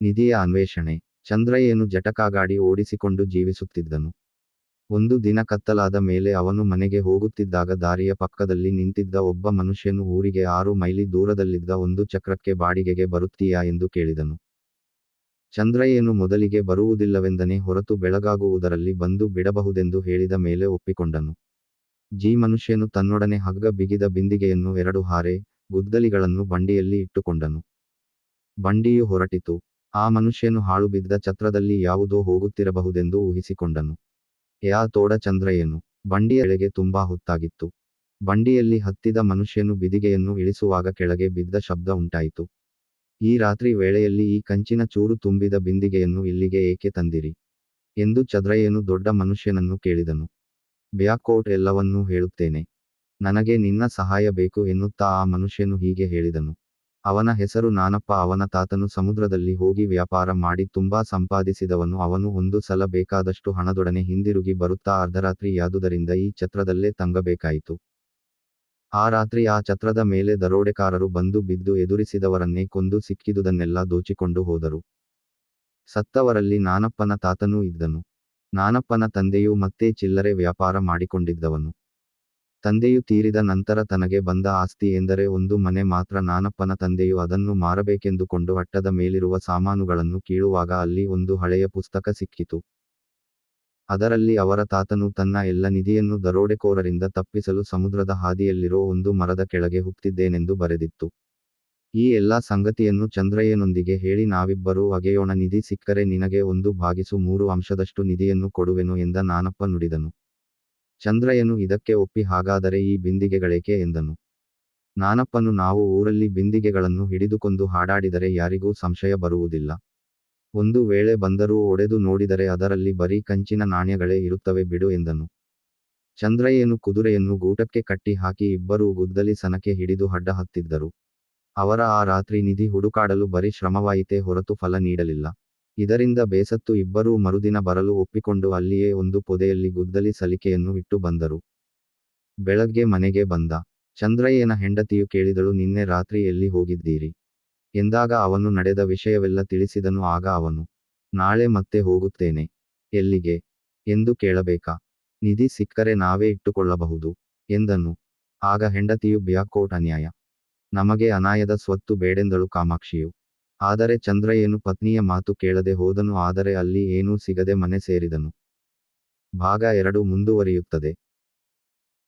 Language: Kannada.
ನಿಧಿಯ ಅನ್ವೇಷಣೆ. ಚಂದ್ರಯ್ಯನು ಜಟಕಾಗಾಡಿ ಓಡಿಸಿಕೊಂಡು ಜೀವಿಸುತ್ತಿದ್ದನು. ಒಂದು ದಿನ ಕತ್ತಲಾದ ಮೇಲೆ ಅವನು ಮನೆಗೆ ಹೋಗುತ್ತಿದ್ದಾಗ ದಾರಿಯ ಪಕ್ಕದಲ್ಲಿ ನಿಂತಿದ್ದ ಒಬ್ಬ ಮನುಷ್ಯನು ಊರಿಗೆ ಆರು ಮೈಲಿ ದೂರದಲ್ಲಿದ್ದ ಒಂದು ಚಕ್ರಕ್ಕೆ ಬಾಡಿಗೆಗೆ ಬರುತ್ತೀಯಾ ಎಂದು ಕೇಳಿದನು. ಚಂದ್ರಯ್ಯನು ಮೊದಲಿಗೆ ಬರುವುದಿಲ್ಲವೆಂದನೇ ಹೊರತು ಬೆಳಗಾಗುವುದರಲ್ಲಿ ಬಂದು ಬಿಡಬಹುದೆಂದು ಹೇಳಿದ ಮೇಲೆ ಒಪ್ಪಿಕೊಂಡನು. ಜಿ ಮನುಷ್ಯನು ತನ್ನೊಡನೆ ಹಗ್ಗ ಬಿಗಿದ ಬಿಂದಿಗೆಯನ್ನು ಎರಡು ಹಾರೆ ಗುದ್ದಲಿಗಳನ್ನು ಬಂಡಿಯಲ್ಲಿ ಇಟ್ಟುಕೊಂಡನು. ಬಂಡಿಯು ಹೊರಟಿತು. ಆ ಮನುಷ್ಯನು ಹಾಳು ಬಿದ್ದ ಛತ್ರದಲ್ಲಿ ಯಾವುದೋ ಹೋಗುತ್ತಿರಬಹುದೆಂದು ಊಹಿಸಿಕೊಂಡನು. ಯಾ ತೋಡ ಚಂದ್ರಯ್ಯನು ಬಂಡಿಯ ಎಳೆಗೆ ತುಂಬಾ ಹೊತ್ತಾಗಿತ್ತು. ಬಂಡಿಯಲ್ಲಿ ಹತ್ತಿದ ಮನುಷ್ಯನು ಬಿದಿಗೆಯನ್ನು ಇಳಿಸುವಾಗ ಕೆಳಗೆ ಬಿದ್ದ ಶಬ್ದ ಉಂಟಾಯಿತು. ಈ ರಾತ್ರಿ ವೇಳೆಯಲ್ಲಿ ಈ ಕಂಚಿನ ಚೂರು ತುಂಬಿದ ಬಿಂದಿಗೆಯನ್ನು ಇಲ್ಲಿಗೆ ಏಕೆ ತಂದಿರಿ? ಎಂದು ಚಂದ್ರಯ್ಯನು ದೊಡ್ಡ ಮನುಷ್ಯನನ್ನು ಕೇಳಿದನು. ಬ್ಯಾಕೋಟ್ ಎಲ್ಲವನ್ನೂ ಹೇಳುತ್ತೇನೆ. ನನಗೆ ನಿನ್ನ ಸಹಾಯ ಬೇಕು ಎನ್ನುತ್ತಾ ಆ ಮನುಷ್ಯನು ಹೀಗೆ ಹೇಳಿದನು. ಅವನ ಹೆಸರು ನಾನಪ್ಪ, ಅವನ ತಾತನು ಸಮುದ್ರದಲ್ಲಿ ಹೋಗಿ ವ್ಯಾಪಾರ ಮಾಡಿ ತುಂಬಾ ಸಂಪಾದಿಸಿದವನು, ಅವನು ಒಂದು ಸಲ ಬೇಕಾದಷ್ಟು ಹಣದೊಡನೆ ಹಿಂದಿರುಗಿ ಬರುತ್ತಾ ಅರ್ಧರಾತ್ರಿಯಾದುದರಿಂದ ಈ ಛತ್ರದಲ್ಲೇ ತಂಗಬೇಕಾಯಿತು. ಆ ರಾತ್ರಿ ಆ ಛತ್ರದ ಮೇಲೆ ದರೋಡೆಕಾರರು ಬಂದು ಬಿದ್ದು ಎದುರಿಸಿದವರನ್ನೇ ಕೊಂದು ಸಿಕ್ಕಿದುದನ್ನೆಲ್ಲ ದೋಚಿಕೊಂಡು ಹೋದರು. ಸತ್ತವರಲ್ಲಿ ನಾನಪ್ಪನ ತಾತನೂ ಇದ್ದನು. ನಾನಪ್ಪನ ತಂದೆಯು ಮತ್ತೆ ಚಿಲ್ಲರೆ ವ್ಯಾಪಾರ ಮಾಡಿಕೊಂಡಿದ್ದವನು. ತಂದೆಯು ತೀರಿದ ನಂತರ ತನಗೆ ಬಂದ ಆಸ್ತಿ ಎಂದರೆ ಒಂದು ಮನೆ ಮಾತ್ರ ನಾನಪ್ಪನ ತಂದೆಯು ಅದನ್ನು ಮಾರಬೇಕೆಂದುಕೊಂಡು ಅಟ್ಟದ ಮೇಲಿರುವ ಸಾಮಾನುಗಳನ್ನು ಕೀಳುವಾಗ ಅಲ್ಲಿ ಒಂದು ಹಳೆಯ ಪುಸ್ತಕ ಸಿಕ್ಕಿತು. ಅದರಲ್ಲಿ ಅವರ ತಾತನು ತನ್ನ ಎಲ್ಲ ನಿಧಿಯನ್ನು ದರೋಡೆಕೋರರಿಂದ ತಪ್ಪಿಸಲು ಸಮುದ್ರದ ಹಾದಿಯಲ್ಲಿರೋ ಒಂದು ಮರದ ಕೆಳಗೆ ಹುಟ್ಟಿದ್ದೇನೆಂದು ಬರೆದಿತ್ತು. ಈ ಎಲ್ಲಾ ಸಂಗತಿಯನ್ನು ಚಂದ್ರಯ್ಯನೊಂದಿಗೆ ಹೇಳಿ ನಾವಿಬ್ಬರೂ ಅಗೆಯೋಣ ನಿಧಿ ಸಿಕ್ಕರೆ ನಿನಗೆ ಒಂದು ಭಾಗಿಸು ಮೂರು ಅಂಶದಷ್ಟು ನಿಧಿಯನ್ನು ಕೊಡುವೆನು ಎಂದ ನಾನಪ್ಪ ನುಡಿದನು. ಚಂದ್ರಯ್ಯನು ಇದಕ್ಕೆ ಒಪ್ಪಿ ಹಾಗಾದರೆ ಈ ಬಿಂದಿಗೆಗಳೇಕೆ ಎಂದನು. ನಾನಪ್ಪನು ನಾವು ಊರಲ್ಲಿ ಬಿಂದಿಗೆಗಳನ್ನು ಹಿಡಿದುಕೊಂಡು ಹಾಡಾಡಿದರೆ ಯಾರಿಗೂ ಸಂಶಯ ಬರುವುದಿಲ್ಲ. ಒಂದು ವೇಳೆ ಬಂದರೂ ಒಡೆದು ನೋಡಿದರೆ ಅದರಲ್ಲಿ ಬರೀ ಕಂಚಿನ ನಾಣ್ಯಗಳೇ ಇರುತ್ತವೆ ಬಿಡು ಎಂದನು. ಚಂದ್ರಯ್ಯನು ಕುದುರೆಯನ್ನು ಗೂಟಕ್ಕೆ ಕಟ್ಟಿ ಹಾಕಿ ಇಬ್ಬರೂ ಗುದ್ದಲಿ ಸನಕೆ ಹಿಡಿದು ಹಡ್ಡ ಹತ್ತಿದ್ದರು. ಅವರ ಆ ರಾತ್ರಿ ನಿಧಿ ಹುಡುಕಾಡಲು ಬರೀ ಶ್ರಮವಾಯಿತೇ ಹೊರತು ಫಲ ನೀಡಲಿಲ್ಲ. ಇದರಿಂದ ಬೇಸತ್ತು ಇಬ್ಬರೂ ಮರುದಿನ ಬರಲು ಒಪ್ಪಿಕೊಂಡು ಅಲ್ಲಿಯೇ ಒಂದು ಪೊದೆಯಲ್ಲಿ ಗುದ್ದಲಿ ಸಲಿಕೆಯನ್ನು ಇಟ್ಟು ಬಂದರು. ಬೆಳಗ್ಗೆ ಮನೆಗೆ ಬಂದ. ಚಂದ್ರಯ್ಯನ ಹೆಂಡತಿಯು ಕೇಳಿದಳು, ನಿನ್ನೆ ರಾತ್ರಿ ಎಲ್ಲಿ ಹೋಗಿದ್ದೀರಿ? ಎಂದಾಗ ಅವನು, ನಡೆದ ವಿಷಯವೆಲ್ಲ ತಿಳಿಸಿದನು, ಆಗ ಅವನು, ನಾಳೆ ಮತ್ತೆ ಹೋಗುತ್ತೇನೆ. ಎಲ್ಲಿಗೆ? ಎಂದು ಕೇಳಬೇಕಾ? ನಿಧಿ ಸಿಕ್ಕರೆ ನಾವೇ ಇಟ್ಟುಕೊಳ್ಳಬಹುದು, ಎಂದನು. ಆಗ ಹೆಂಡತಿಯು ಬ್ಯಾಕೋಟ್ ಅನ್ಯಾಯ. ನಮಗೆ ಅನಾಯದ ಸ್ವತ್ತು ಬೇಡೆಂದಳು ಕಾಮಾಕ್ಷಿಯು. ಆದರೆ ಚಂದ್ರಯ್ಯನು ಪತ್ನಿಯ ಮಾತು ಕೇಳದೆ ಹೋದನು, ಆದರೆ ಅಲ್ಲಿ ಏನೂ ಸಿಗದೆ ಮನೆ ಸೇರಿದನು. ಭಾಗ ಎರಡು ಮುಂದುವರಿಯುತ್ತದೆ.